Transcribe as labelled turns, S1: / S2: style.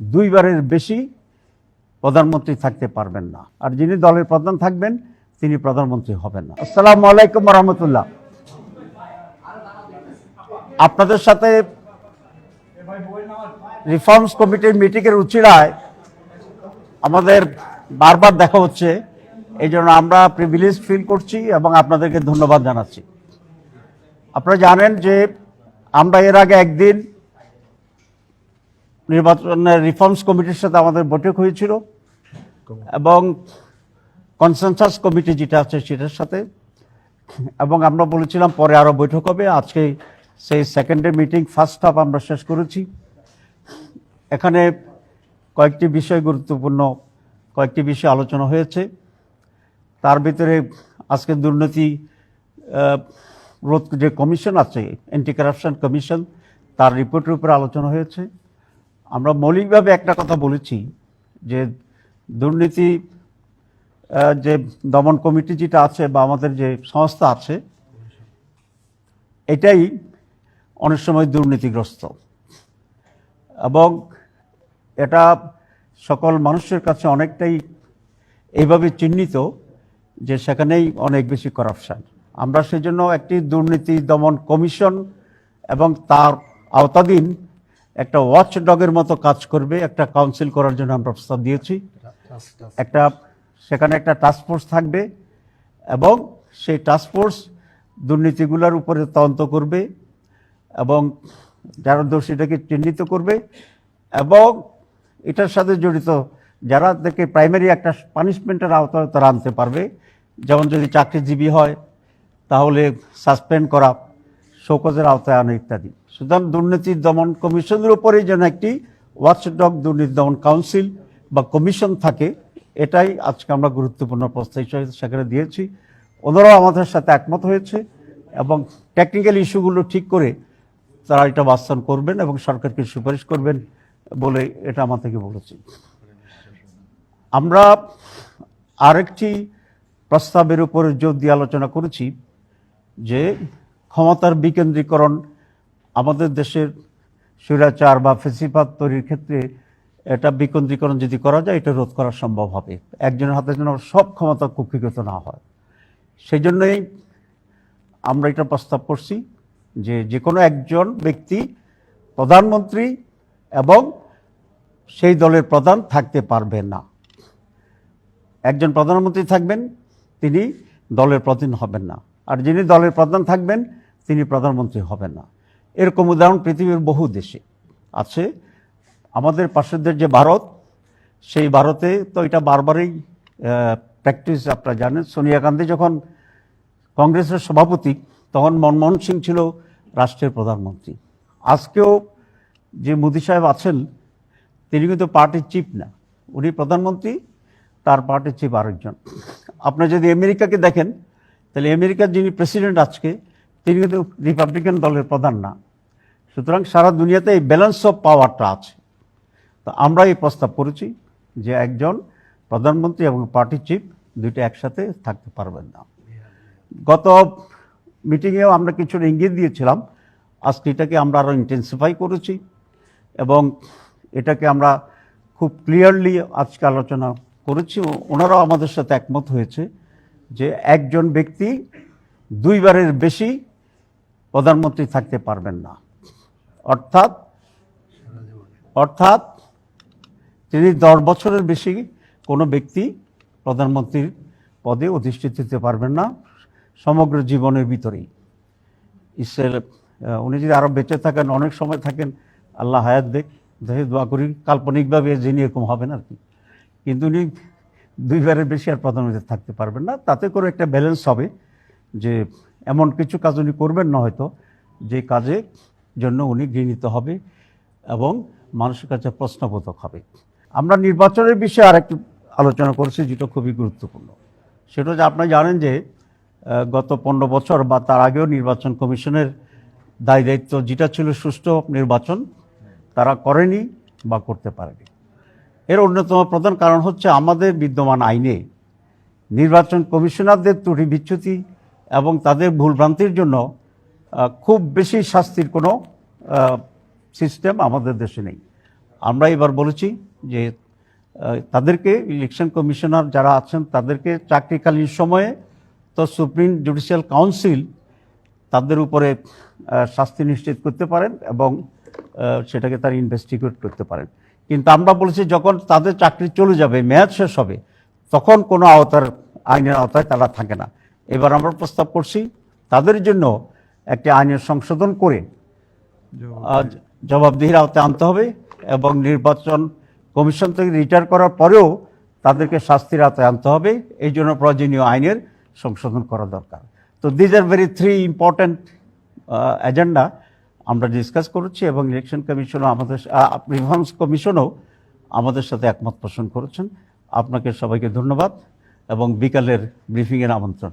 S1: দুইবারের বেশি প্রধানমন্ত্রী থাকতে পারবেন না। আর যিনি দলের প্রধান থাকবেন, তিনি প্রধানমন্ত্রী হবেন না। আসসালামু আলাইকুম রহমতুল্লাহ আপনাদের সাথে রিফর্মস কমিটির মিটিংয়ের উচিরায় আমাদের বারবার দেখা হচ্ছে। এই জন্য আমরা প্রিভিলেজ ফিল করছি এবং আপনাদেরকে ধন্যবাদ জানাচ্ছি। আপনারা জানেন যে আমরা এর আগে একদিন নির্বাচন রিফর্মস কমিটির সাথে আমাদের বৈঠক হয়েছিল এবং কনসেনসাস কমিটি যেটা আছে সেটার সাথে। এবং আমরা বলেছিলাম পরে আরও বৈঠক হবে। আজকে সেই সেকেন্ডে মিটিং ফার্স্ট হাফ আমরা শেষ করেছি। এখানে কয়েকটি বিষয় গুরুত্বপূর্ণ, কয়েকটি বিষয় আলোচনা হয়েছে। তার ভিতরে আজকে দুর্নীতি রোধ যে কমিশন আছে অ্যান্টি কারাপশন কমিশন, তার রিপোর্টের উপরে আলোচনা হয়েছে। আমরা মৌলিকভাবে একটা কথা বলেছি যে দুর্নীতি যে দমন কমিটি যেটা আছে বা আমাদের যে সংস্থা আছে, এটাই অনেক সময় দুর্নীতিগ্রস্ত। এবং এটা সকল মানুষের কাছে অনেকটাই এইভাবে চিহ্নিত যে সেখানেই অনেক বেশি করাপশান। আমরা সেজন্য একটি দুর্নীতি দমন কমিশন এবং তার আওতাধীন একটা ওয়াচ ডগের মতো কাজ করবে, একটা কাউন্সিল করার জন্য আমরা প্রস্তাব দিয়েছি। একটা, সেখানে একটা টাস্কফোর্স থাকবে এবং সেই টাস্কফোর্স দুর্নীতিগুলোর উপরে তদন্ত করবে এবং যারা দোষীটাকে চিহ্নিত করবে এবং এটার সাথে জড়িত যারা থেকে প্রাইমারি একটা পানিশমেন্টের আওতায় তারা আনতে পারবে। যেমন যদি চাকরিজীবী হয়, তাহলে সাসপেন্ড করা শোকজের আওতায় আনা ইত্যাদি। সুতরাং দুর্নীতি দমন কমিশনের উপরেই যেন একটি ওয়াচডগ দুর্নীতি দমন কাউন্সিল বা কমিশন থাকে, এটাই আজকে আমরা গুরুত্বপূর্ণ প্রস্তাব হিসেবে সেখানে দিয়েছি। ওনারাও আমাদের সাথে একমত হয়েছে এবং টেকনিক্যাল ইস্যুগুলো ঠিক করে তারা এটা বাস্তবায়ন করবেন এবং সরকারকে সুপারিশ করবেন বলে এটা আমার থেকে বলেছি। আমরা আরেকটি প্রস্তাবের উপরে জোর দিয়ে আলোচনা করেছি যে ক্ষমতার বিকেন্দ্রীকরণ আমাদের দেশের স্বৈরাচার বা ফেসিপাত তৈরির ক্ষেত্রে এটা বিকেন্দ্রীকরণ যদি করা যায়, এটা রোধ করা সম্ভব হবে। একজনের হাতে যেন সব ক্ষমতা কুক্ষিগত না হয়। সেই জন্যই আমরা এটা প্রস্তাব করছি যে যে কোনো একজন ব্যক্তি, প্রধানমন্ত্রী এবং সেই দলের প্রধান থাকতে পারবে না। একজন প্রধানমন্ত্রী থাকবেন, তিনি দলের প্রধান হবেন না। আর যিনি দলের প্রধান থাকবেন তিনি প্রধানমন্ত্রী হবেন না। এরকম উদাহরণ পৃথিবীর বহু দেশে আছে। আমাদের পাশের যে ভারত, সেই ভারতে তো এটা বারবারই প্র্যাকটিস আপনারা জানেন। সোনিয়া গান্ধী যখন কংগ্রেসের সভাপতি, তখন মনমোহন সিং ছিল রাষ্ট্রের প্রধানমন্ত্রী। আজকেও যে মোদী সাহেব আছেন, তিনি কিন্তু পার্টির চিফ না। উনি প্রধানমন্ত্রী, তার পার্টির চিফ আরেকজন। আপনি যদি আমেরিকাকে দেখেন, তাহলে আমেরিকার যিনি প্রেসিডেন্ট আজকে তিনি কিন্তু রিপাবলিকান দলের প্রধান না। সুতরাং সারা দুনিয়াতে এই ব্যালেন্স অফ পাওয়ারটা আছে। তো আমরা এই প্রস্তাব করেছি যে একজন প্রধানমন্ত্রী এবং পার্টি চিফ দুইটা একসাথে থাকতে পারবেন না। গত মিটিংয়েও আমরা কিছু ইঙ্গিত দিয়েছিলাম। আজকে এটাকে আমরা আরও ইন্টেন্সিফাই করেছি এবং এটাকে আমরা খুব ক্লিয়ারলি আজকে আলোচনা করেছি। ওনারাও আমাদের সাথে একমত হয়েছে যে একজন ব্যক্তি দুইবারের বেশি প্রধানমন্ত্রী থাকতে পারবেন না। অর্থাৎ অর্থাৎ তিনি দশ বছরের বেশি কোনো ব্যক্তি প্রধানমন্ত্রীর পদে অধিষ্ঠিত হতে পারবেন না সমগ্র জীবনের ভিতরেই। ঈশ্বর আহ, উনি যদি আরও বেঁচে থাকেন অনেক সময় থাকেন আল্লাহ হায়াত দেখ দেখে দোয়া করি কাল্পনিকভাবে যিনি এরকম হবেন আর কি। কিন্তু উনি দুইবারের বেশি আর প্রধানমন্ত্রী থাকতে পারবেন না তাতে করে একটা ব্যালেন্স হবে। যে এমন কিছু কাজ উনি করবেন না হয়তো, যে কাজে জন্য উনি গৃহীত হবে এবং মানুষের কাছে প্রশ্নবোধক হবে। আমরা নির্বাচনের বিষয়ে আরেকটু আলোচনা করেছি যেটা খুবই গুরুত্বপূর্ণ। সেটা যে আপনারা জানেন যে গত পনেরো বছর বা তার আগেও নির্বাচন কমিশনের দায় দায়িত্ব যেটা ছিল সুষ্ঠু নির্বাচন, তারা করেনি বা করতে পারেনি। এর অন্যতম প্রধান কারণ হচ্ছে আমাদের বিদ্যমান আইনে নির্বাচন কমিশনারদের ত্রুটি বিচ্যুতি এবং তাদের ভুলভ্রান্তির জন্য খুব বেশি শাস্তির কোনো সিস্টেম আমাদের দেশে নেই। আমরা এবার বলেছি যে তাদেরকে ইলেকশন কমিশনার যারা আছেন, তাদেরকে চাকরিকালীন সময়ে তো সুপ্রিম জুডিশিয়াল কাউন্সিল তাদের উপরে শাস্তি নিশ্চিত করতে পারেন এবং সেটাকে তারা ইনভেস্টিগেট করতে পারেন। কিন্তু আমরা বলেছি যখন তাদের চাকরি চলে যাবে, মেয়াদ শেষ হবে, তখন কোনো আওতার, আইনের আওতায় তারা থাকে না। এবার আমরা প্রস্তাব করছি তাদের জন্য একটি আইনের সংশোধন করে জবাবদিহির আওতায় আনতে হবে এবং নির্বাচন কমিশন থেকে রিটায়ার করার পরেও তাদেরকে শাস্তির আওতায় আনতে হবে। এই জন্য প্রয়োজনীয় আইনের সংশোধন করা দরকার। তো these are very three important agenda আমরা ডিসকাস করেছি এবং ইলেকশন কমিশনও আমাদের রিফর্মস কমিশনও আমাদের সাথে একমত পোষণ করেছেন। আপনাকে সবাইকে ধন্যবাদ এবং বিকালের ব্রিফিংয়ের আমন্ত্রণ।